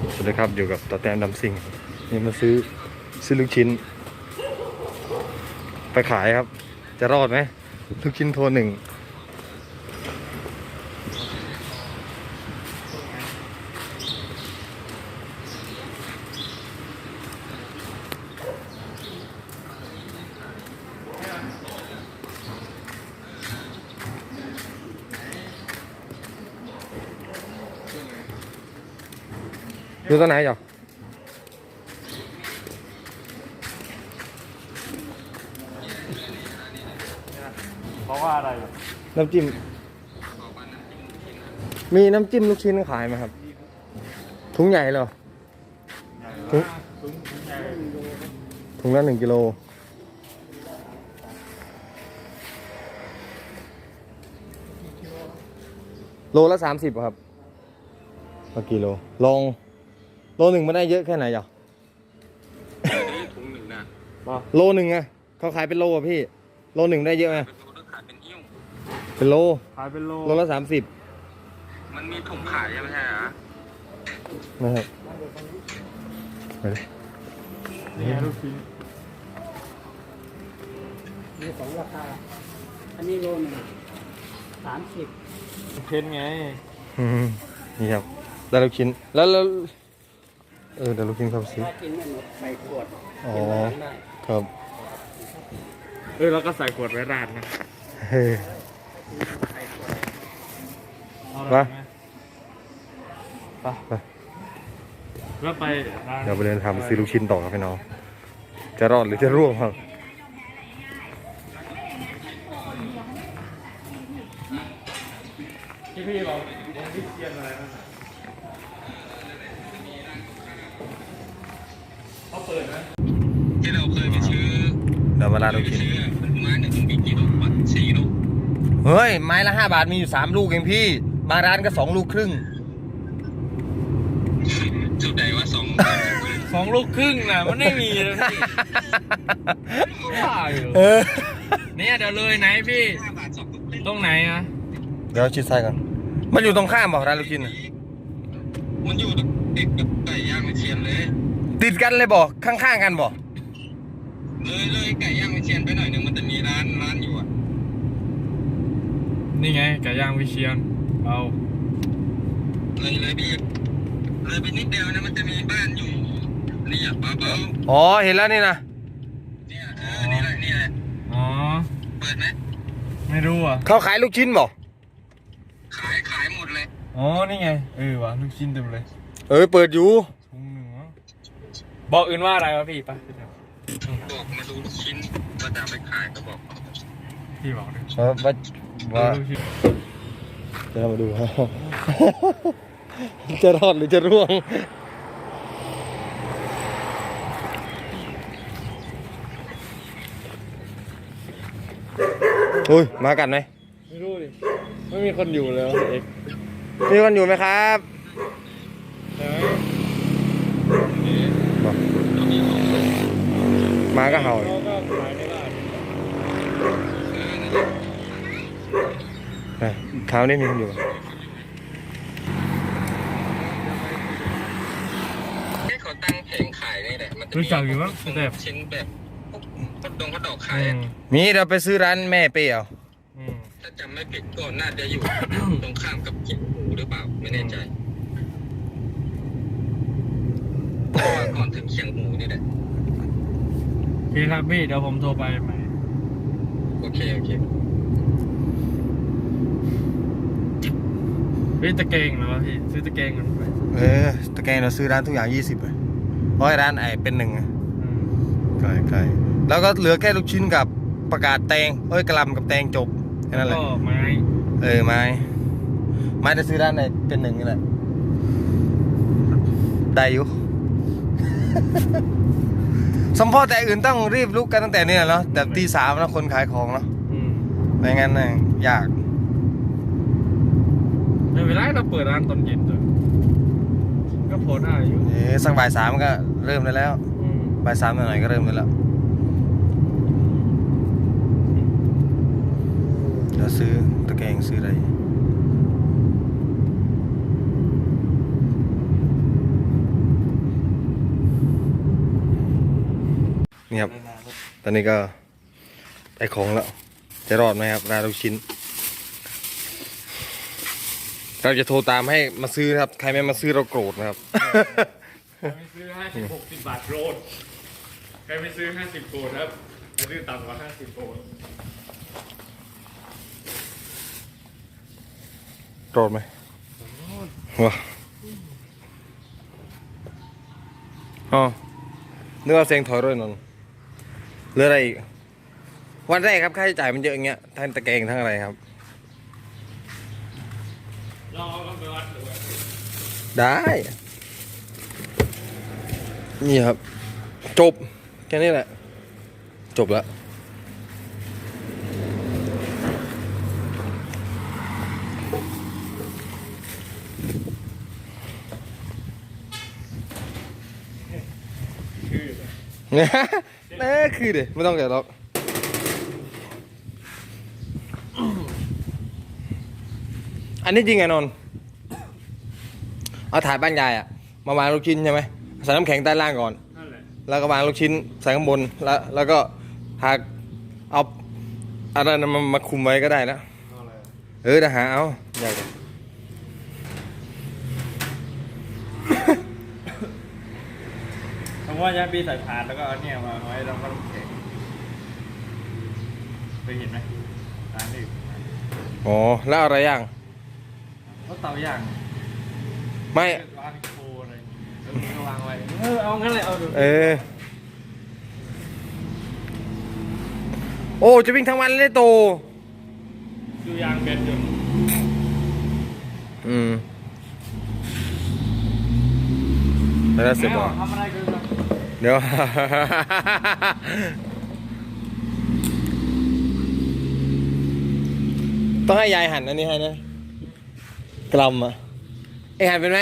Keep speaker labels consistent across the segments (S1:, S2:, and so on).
S1: สวัสดีครับอยู่กับต่อแต้มดำซิงนี่มาซื้อซื้อลูกชิ้น ไปขายครับ จะรอดไหมลูกชิ้นโทรหนึ่ง อยู่ตัวไหนจ๊ะ
S2: เพราะว่าอะไรอะ
S1: น้ำจิ้ม มีน้ำจิ้มลูกชิ้นขายไหมครับถุงใหญ่เหรอถุงถุงละหนึ่งกิโลโลละสามสิบครับต่อกิโลลอง โลหนึ่งมันได้เยอะแค่ไหนจ๊ะ
S3: ถุงหนึ่งนะ
S1: โลหนึ่งอะเขาขายเป็นโลอะพี่ โลหนึ่งได้เยอะไหม
S3: เป็นตัวต้องขายเป็นหิ้ว
S1: เป็นโล
S2: ขายเป็นโล
S1: โลละสามสิบ
S3: มันมีถุงขายใช่ไหมใช่เหรอ
S1: นะครับไปเลย
S2: นี่ไงลูกชิ้น
S4: มีสองราคา อันนี้โลหนึงสามสิบ
S2: เพชรไง
S1: อืมนี่ครับได้ลูกชิ้นแล้วแล้ว เออได้ลูกชิ้นครับซื้อ
S4: ถ้ากินไม่หมดใส่ขวด
S1: อ๋อ
S4: เก็บไว้ร้านได้
S1: ครับ
S2: เออแล้วก็ใส่ขวดไว้ราดนะ
S1: เฮ้ย
S4: ใส่ขวด
S2: เอา
S1: ไป
S2: ละไหม
S1: ไป
S2: แล้วไปร้าน
S1: เดี๋ยวไปเดินทำซื้อลูกชิ้นต่อครับพี่น้องจะรอดหรือจะร่วงครับ
S2: ที่พี่บอกยังที่เทียนอะไรนั่นน่ะเขาเปิดนะ
S3: ที่เราเคยไปซื้อ
S1: เดี๋ยวมาลาดลูก
S3: ไป
S1: ชิ้น
S3: ซื้อมันไม้หนึ่งมันมีกี่ลูกวะสี่ลูก
S1: เฮ้ย ไม้ละห้าบาทมีอยู่สามลูกเองพี่ บางร้านก็สองลูกครึ่ง
S3: สุดใดว่าสอง
S2: สองลูกครึ่งนะมันไม่มีเลยพี่บ้าอยู่
S1: เออ
S2: เนี่ยเดี๋ยวเลยไหนพี่
S3: ห้าบาทสองลูกเล่น
S2: ตรงไหนอะ
S1: เดี๋ยวชิดซ้ายก่อนมันอยู่ตรงข้ามบอกร้านลูกชิ้นน่ะ
S3: มันอยู่ติดกับไก่ย่างในเชียนเลย
S1: ติดกันเลยบอกข้างๆกันบอก
S3: เลยเลยไก่ย่างในเชียนไปหน่อยหนึ่งมันจะมีร้านร้านอยู่อะ
S2: นี่ไงไก่ย่างวิเชียนเอา
S3: เลยเลยไปอีกเลยไปนิดเดียวนะมันจะมีบ้านอยู่นี่อะป้าเบา
S1: อ๋อเห็นแล้วนี่นะ
S3: เนี่ยเออนี่แหละนี่แหละ
S2: อ๋อ
S3: เปิดไหม
S2: ไม่รู้อะ
S1: เขาขายลูกชิ้นบอก
S3: ขายขายหมดเลย
S2: อ๋อนี่ไงเออวะลูกชิ้นเต็มเลย
S1: เออเปิดอยู่
S2: ถุงหนึ่งวะบอกอื่นว่าอะไรวะพี่ไปะ
S3: บอกมาดูลูกชิ้นว่าจะเอาไปขายก็บอก
S2: พี่บอกเลย
S1: ว่าว่าว่า
S2: ลูกชิ้น
S1: เดี๋ยวเรามาดูครับจะรอดหรือจะร่วง อุ้ย มากันไหม
S2: ไม่รู้ดิ ไม่มีคนอยู่เลยวะเอก
S1: มีคนอยู่ไหมครับ
S2: ใช่ไหม
S1: บอก มาก็เห่า
S2: เขาก็ขายในร้าน
S1: เอ้ยเท้านี่มีคนอยู่
S3: ให้เขาตั้งแผงขายนี่แหละมันจะ
S2: รู้จักอยู่มั้งสเต็ป
S3: ชิ้นแบบพวกพัดดงพัดดอกขา
S2: อื
S3: ย
S2: ม
S3: อะ
S1: มีเราไปซื้อร้านแม่เปรี้ยว
S2: อืม
S3: ถ้าจำไม่ผิดก็น่าจะอยู่ ตรงข้ามกับกินหมูหรือเปล่าไม่แน่ใจเพราะว่าก่อนถึงเคียงหมูนี่แหละ
S2: พี่ครับพี่เดี๋ยวผมโทรไปใหม่
S3: โอเค โอเค
S2: พี่ตะเกงเหรอวะพี่ซื้อตะเกงกันไป
S1: เออตะแกรงเราซื้อร้านทุกอย่างยี่สิบเลยเพราะไอ้ร้านไอ้เป็นหนึ่งอะ
S2: อืม
S1: ไกลไกลแล้วก็เหลือแค่ลูกชิ้นกับประกาศแตงเอ้ยกระหลำกับแตงจบแค่นั้นแหละ
S2: ก็ไม้
S1: เออไม้ไม้จะซื้อร้านไหนเป็นหนึ่งนี่แหละได้อยู่ สมพ่อแต่อื่นต้องรีบลุกกันตั้งแต่นี่แหละเนาะแต่ตีสามนะคนขายของเนาะ
S2: อืม
S1: ไม่งั้นน่ะยาก
S2: ไม่เป็นไรเราเปิดร้านตอนเย็นด้วยก็พอได้อยู่
S1: เอ๊ะสักบ่ายสามก็เริ่มได้แล้ว
S2: อืม
S1: บ่ายสามหน่อยๆก็เริ่มได้แล้วเดี๋ยวซื้อตะแกรงซื้ออะไร นี่ครับ ตอนนี้ก็ได้ของแล้ว จะรอดไหมครับร้านลูกชิ้น เราจะโทรตามให้มาซื้อนะครับ ใครไม่มาซื้อเราโกรธนะครับ
S2: ไม่ซื้อห้าสิบหกสิบบาทโรดใครไม่ซื้อห้าสิบโกดครับใครซื้อต่ำกว่าห้าสิบโกด
S1: โกรธไหมว้าอ๋อนึกว่าเซ็งถอยด้วยนนท์เหลืออะไรอีกวันแรกครับค่าใช้จ่ายมันเยอะอย่างเงี้ยทั้งตะแกรงทั้งอะไรครับ
S2: ลองเอาไปวัดดู
S1: ได้ นี่ครับ จบ แค่นี้แหละ จบแล้วเนี่ย นั่นคือเดี๋ยไม่ต้องแกะหรอกอันนี้จริงไงนนท์เอาถ่ายบ้านยายอะมาวางลูกชิ้นใช่ไหมใส่น้ำแข็งใต้ล่างก่อน
S2: นั่นแหละ
S1: แล้วก็วางลูกชิ้นใส่ข้างบนแล้ว แล้วก็หากเอาอะไรนะมามาคุมไว้ก็ได้นะ
S2: เอาอะไร
S1: เออเดี๋ยวหาเอาอยากจะ
S2: ผม ว่าจะบีใส่พานแล้วก็เอาเนี่ยมาไว้แล้วก็น้ำแข็งเคยเห็นไหมร้านนี้
S1: อ๋อแล้วอะไรย่าง
S2: ก็เตาย่าง
S1: ไม่
S2: วางโคอะไรแล้วมึงก็วางไว้เออเอางั้นเลยเอาดู
S1: เออโอ้จะวิ่งทั้งวันเลยโต
S2: ดูยางเบ็ดอยู่
S1: อืมแล้วเสร็จ
S2: แล้
S1: แล้วว
S2: ทำอะไรกันแบบ
S1: เดี๋ยว ต้องให้ยายหั่นอันนี้ให้นะกลัมอะไอหั่นเป็นไหม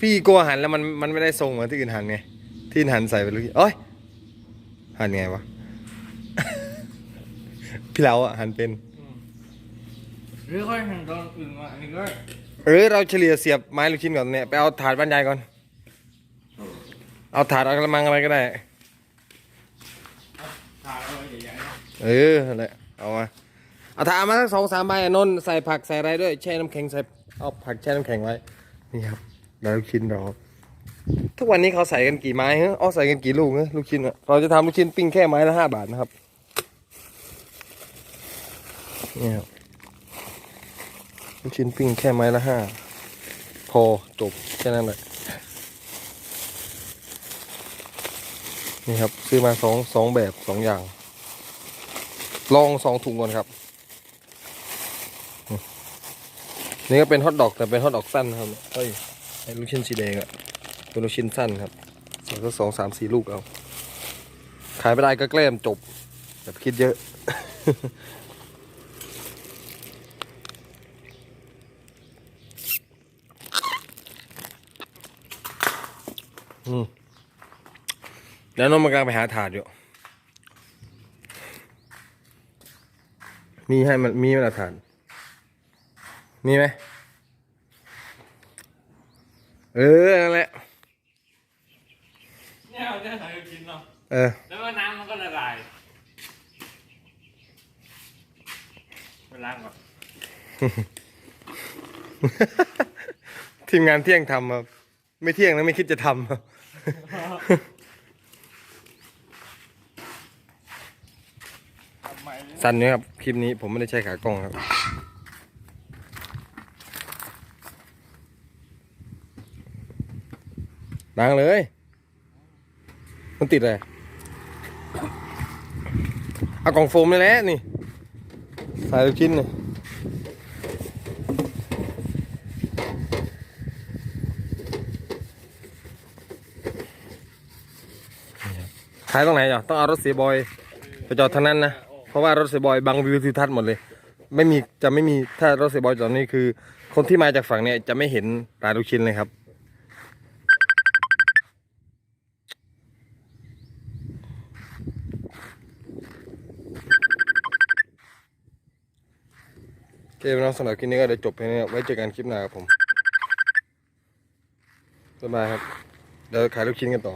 S1: พี่กลัวหั่นแล้วมันมันไม่ได้ทรงเหมือนที่อื่นหั่นไง ที่อื่นหั่นใส่ไปเลยโอ้ยหั่นไงวะ พี่เราอะหั่นเป็น
S2: หรือค่อยหั่นตอนอื่นมาอันนี้ก็
S1: เออเราเฉลี่ยเสียบไม้ลูกชิ้นก่อนเนี่ย ไปเอาถาดบ้านยายก่อน เอาถาดเอากระมังอะไรก็ได้
S2: ทาแล้วใหญ่ๆ
S1: เออนั่นแหละเอามาเอาถาดมาสักสองสามใบนนท์ใส่ผักใส่อะไรด้วยแช่น้ำแข็งใส่เอาผักแช่น้ำแข็งไว้นี่ครับแล้วลูกชิ้นเราทุกวันนี้เขาใส่กันกี่ไม้ฮะอ๋อใส่กันกี่ลูกฮะลูกชิ้นอะเราจะทำลูกชิ้นปิ้งแค่ไม้ละห้าบาทนะครับนี่ครับลูกชิ้นปิ้งแค่ไม้ละห้าพอจบแค่นั้นแหละ นี่ครับ ซื้อมาสองสองแบบสองอย่าง ลองสองถุงก่อนครับ นี่ก็เป็นฮอทดอกแต่เป็นฮอทดอกสั้นครับเฮ้ยลูกชิ้นสีแดงอะเป็นลูกชิ้นสั้นครับใส่ก็สองสามสี่ลูกเอา ขายไม่ได้ก็แกล้มจบ แบบคิดเยอะอืม แล้วน้องมันกำลังไปหาถาดอยู่ มีให้มันมีไหมล่ะถาด มีไหม เออ นั่นแหละ
S2: เนี่ยเอาเนี่ยใส่กินเนาะ
S1: เออ
S2: แล้วก็น้ำมันก็ละลายไปล้างก่อน
S1: ทีมงานเที่ยงทำครับ ไม่เที่ยงนะไม่คิดจะทำครับ
S2: ทำไมเนี่ย
S1: สั้นเนี่ยครับ คลิปนี้ผมไม่ได้ใช้ขากล้องครับ ล้างเลย มันติดอะไรเอากล่องโฟมนี่แหละนี่ ใส่ลูกชิ้นนี่ขายตรงไหนอะต้องเอารถสีบอยไปจอดทางนั้นนะ เพราะว่ารถเสบอยบังวิวทิวทัศน์หมดเลย ไม่มีจะไม่มีถ้ารถเสบอยจอดนี่คือ คนที่มาจากฝั่งเนี่ยจะไม่เห็นร้านลูกชิ้นเลยครับ โอเคน้องสำหรับคลิปนี้ก็เดี๋ยวจบไปนี้ไว้เจอกันคลิปหน้าครับผมบ๊ายบายครับเดี๋ยวขายลูกชิ้นกันต่อ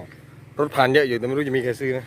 S1: รถผ่านเยอะอยู่แต่ไม่รู้จะมีใครซื้อนะ